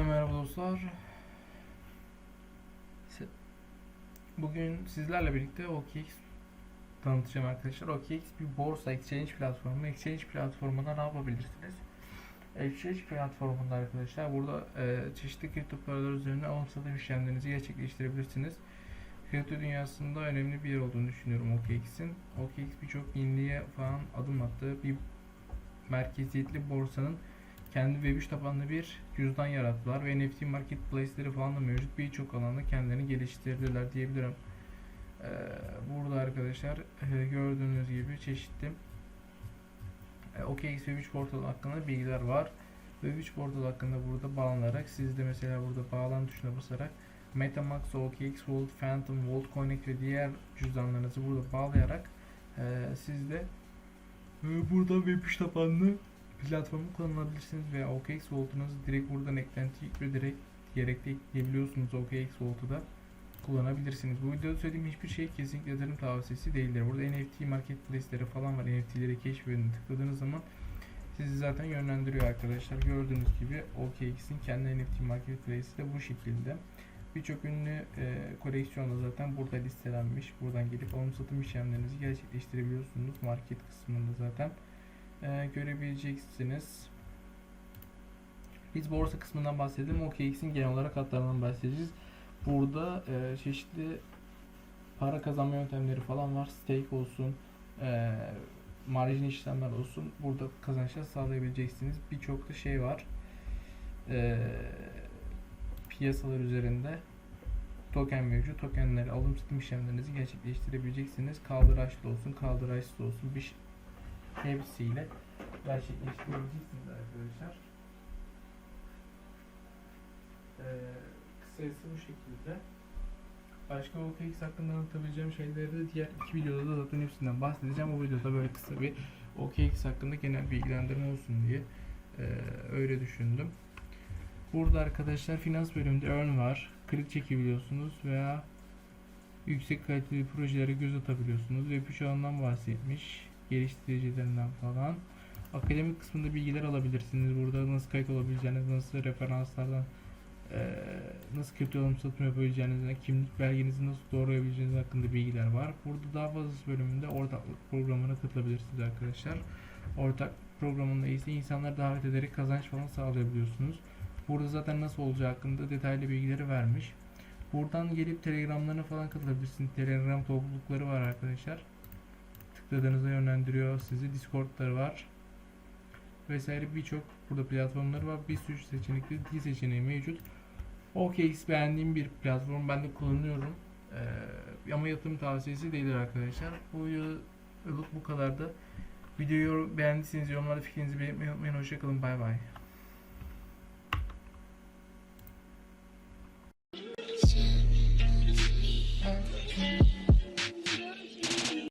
Yeniden merhaba dostlar. Bugün sizlerle birlikte OKX tanıtacağım arkadaşlar. OKX bir borsa exchange platformu. Exchange platformunda ne yapabilirsiniz? Exchange platformunda arkadaşlar burada e, çeşitli kripto paralar üzerine alım satım işlemlerinizi gerçekleştirebilirsiniz. Kripto dünyasında önemli bir yer olduğunu düşünüyorum OKX'in. OKX birçok yeniliğe falan adım attı. Bir merkeziyetli borsanın kendi Web3 tabanlı bir cüzdan yarattılar ve NFT marketplace'leri falan da mevcut. Birçok alanda kendilerini geliştirdiler diyebilirim. Ee, burada arkadaşlar e, gördüğünüz gibi çeşitli e, OKX Web3 portal hakkında bilgiler var. Web3 portal hakkında burada bağlanarak siz de mesela burada bağlan tuşuna basarak Metamask, OKX Vault, Phantom, Vault Connect ve diğer cüzdanlarınızı burada bağlayarak e, siz de e, burada Web3 tabanlı platformu kullanabilirsiniz veya OKX Vault'unuzu direkt buradan eklenti yüklü direkt ekleyebiliyorsunuz OKX Vault'u da kullanabilirsiniz. Bu videoda söylediğim hiçbir şey kesinlikle yatırım tavsiyesi değildir. Burada NFT marketplace'leri falan var. NFT'leri keşfedin tıkladığınız zaman sizi zaten yönlendiriyor arkadaşlar. Gördüğünüz gibi OKX'in kendi NFT marketplace'i de bu şekilde. Birçok ünlü e, koleksiyonda zaten burada listelenmiş. Buradan gelip alım satım işlemlerinizi gerçekleştirebiliyorsunuz. Market kısmında zaten e, görebileceksiniz. Biz borsa kısmından bahsedelim. OKX'in genel olarak hatlarından bahsedeceğiz. Burada e, çeşitli para kazanma yöntemleri falan var. Stake olsun, e, marjin işlemler olsun. Burada kazançlar sağlayabileceksiniz. Birçok da şey var. E, piyasalar üzerinde token mevcut. Tokenleri alım satım işlemlerinizi gerçekleştirebileceksiniz. Kaldıraçlı olsun, kaldıraçsız olsun. Bir hepsiyle gerçekleştirebileceksiniz arkadaşlar. Ee, kısacası bu şekilde. Başka OKX hakkında anlatabileceğim şeyleri de diğer iki videoda da zaten hepsinden bahsedeceğim. Bu videoda böyle kısa bir OKX hakkında genel bilgilendirme olsun diye e, öyle düşündüm. Burada arkadaşlar finans bölümünde earn var. Klik çekebiliyorsunuz veya yüksek kaliteli projelere göz atabiliyorsunuz. Web 3 ağından bahsetmiş. Geliştiricilerinden falan. Akademik kısmında bilgiler alabilirsiniz. Burada nasıl kayıt olabileceğiniz, nasıl referanslardan nasıl kripto alım satım yapabileceğiniz, kimlik belgenizi nasıl doğrayabileceğiniz hakkında bilgiler var. Burada daha fazlası bölümünde ortaklık programına katılabilirsiniz arkadaşlar. Ortak programında ise insanları davet ederek kazanç falan sağlayabiliyorsunuz. Burada zaten nasıl olacağı hakkında detaylı bilgileri vermiş. Buradan gelip telegramlarına falan katılabilirsiniz. Telegram toplulukları var arkadaşlar. Tıkladığınızda yönlendiriyor sizi. Discord'ları var. Vesaire birçok burada platformları var. Bir sürü seçenekli dil seçeneği mevcut. OKX beğendiğim bir platform. Ben de kullanıyorum. Ee, ama yatırım tavsiyesi değildir arkadaşlar. Bu videoluk bu kadardı. Videoyu beğendiyseniz yorumlarda fikrinizi belirtmeyi unutmayın. Hoşçakalın. Bay bay.